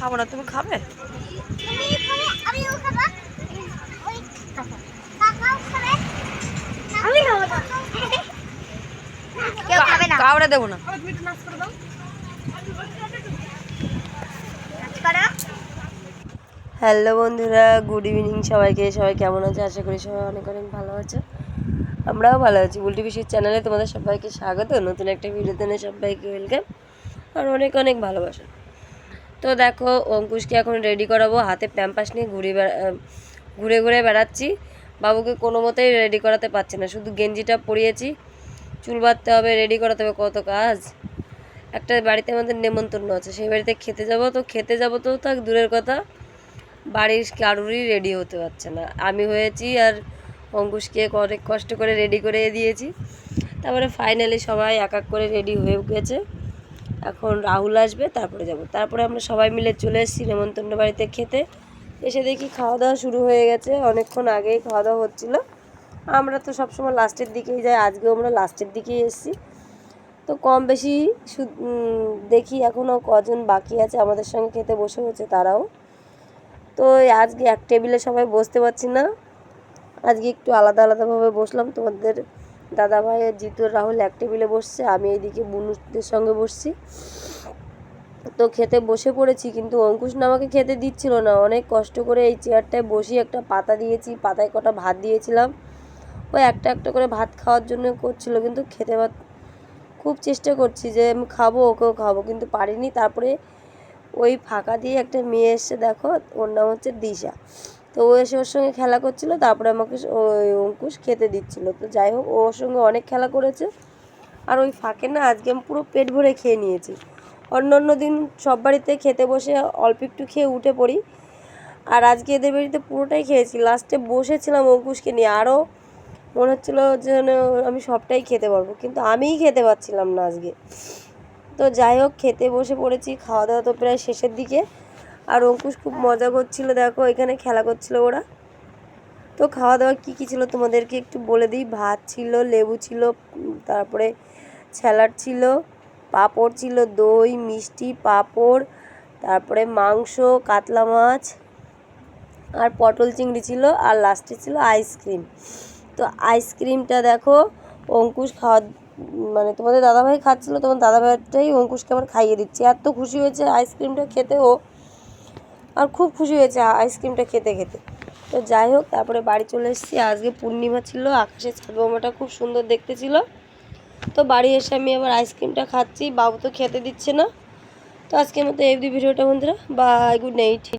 খাব না তুমি খাবে? কাউরে দেবো না। হ্যালো বন্ধুরা গুড ইভিনিং সবাইকে। সবাই কেমন আছে? আশা করি সবাই অনেক অনেক ভালো আছে। আমরাও ভালো আছি। বিশির চ্যানেলে তোমাদের সবাইকে স্বাগত। নতুন একটা ভিডিওতে সবাইকে ওয়েলকাম আর অনেক অনেক ভালোবাসা। তো দেখো, অঙ্কুশকে এখন রেডি করাবো। হাতে প্যাম্পাস নিয়ে ঘুরে বেড়া ঘুরে ঘুরে বেড়াচ্ছি। বাবুকে কোনো মতেই রেডি করাতে পারছি না। শুধু গেঞ্জিটা পরিয়েছি। চুল বাঁধতে হবে রেডি করাতে হবে কত কাজ। একটা বাড়িতে আমাদের নেমন্তন্ন আছে। সেই বাড়িতে খেতে যাব তো, খেতে যাব তো থাক, দূরের কথা। বাড়ির কারুরই রেডি হতে পারছে না। আমি হয়েছি আর অঙ্কুশকে অনেক কষ্ট করে রেডি করে দিয়েছি। তারপরে ফাইনালি সবাই এক এক করে রেডি হয়ে গেছে। এখন রাহুল আসবে, তারপরে যাব। তারপরে আমরা সবাই মিলে চলে এসেছি নেমন্তন্ন বাড়িতে খেতে। এসে দেখি খাওয়া দাওয়া শুরু হয়ে গেছে। অনেকক্ষণ আগেই খাওয়া দাওয়া হচ্ছিল। আমরা তো সবসময় লাস্টের দিকেই যাই, আজকেও আমরা লাস্টের দিকেই এসেছি। তো কম বেশি দেখি এখনও কজন বাকি আছে আমাদের সঙ্গে খেতে বসে হচ্ছে তারাও। তো আজকে এক টেবিলে সবাই বসতে পারছি না। আজকে একটু আলাদা আলাদাভাবে বসলাম। তোমাদের দাদা ভাই জিতু, রাহুল এক টেবিলে বসছে, আমি এইদিকে বুনুদের সঙ্গে বসছি। তো খেতে বসে পড়েছি, কিন্তু অঙ্কুশ না আমাকে খেতে দিচ্ছিল না। অনেক কষ্ট করে এই চেয়ারটায় বসিয়ে একটা পাতা দিয়েছি, পাতায় কটা ভাত দিয়েছিলাম। ও একটা একটা করে ভাত খাওয়ার জন্য করছিল, কিন্তু খেতে পার খুব চেষ্টা করছি যে আমি খাব, ওকেও খাব, কিন্তু পারিনি। তারপরে ওই ফাঁকা দিয়ে একটা মেয়ে এসে দেখো, ওর নাম হচ্ছে দিশা। তো ও এসে ওর সঙ্গে খেলা করছিল, তারপরে আমাকে ওই অঙ্কুশ খেতে দিচ্ছিল। তো যাই হোক ওর সঙ্গে অনেক খেলা করেছে। আর ওই ফাঁকে না আজকে আমি পুরো পেট ভরে খেয়ে নিয়েছি। অন্য অন্য দিন সব বাড়িতে খেতে বসে অল্প একটু খেয়ে উঠে পড়ি। আর আজকে এদের বাড়িতে পুরোটাই খেয়েছি। লাস্টে বসেছিলাম অঙ্কুশকে নিয়ে। আরও মনে হচ্ছিল যেন আমি সবটাই খেতে পারব, কিন্তু আমিই খেতে পারছিলাম না আজকে। তো যাই হোক, খেতে বসে পড়েছি। খাওয়া দাওয়া তো প্রায় শেষের দিকে। আর অঙ্কুশ খুব মজা করছিল, দেখো এখানে খেলা করছিল ওরা। তো খাওয়া দাওয়া কী কী ছিল তোমাদেরকে একটু বলে দিই? ভাত ছিল, লেবু ছিল তারপরে স্যালাড ছিল, পাঁপড় ছিল, দই, মিষ্টি, পাঁপড়, তারপরে মাংস, কাতলা মাছ, আর পটল চিংড়ি ছিল, আর লাস্টে ছিল আইসক্রিম তো আইসক্রিমটা দেখো, অঙ্কুশ খাওয়া মানে তোমাদের দাদাভাই খাচ্ছিলো, তোমার দাদাভাইটাই অঙ্কুশকে আবার খাইয়ে দিচ্ছে। এত খুশি হয়েছে আইসক্রিমটা খেতে, ও আর খুব খুশি হয়েছে আইসক্রিমটা খেতে খেতে। তো যাই হোক, তারপরে বাড়ি চলে এসেছি। আজকে পূর্ণিমা ছিল, আকাশের ছাদ বোমাটা খুব সুন্দর দেখতে ছিল। তো বাড়ি এসে আমি আবার আইসক্রিমটা খাচ্ছি, বাবু তো খেতে দিচ্ছে না। তো আজকের মতো এই ভিডিওটা বন্ধুরা বাই গুড নাইট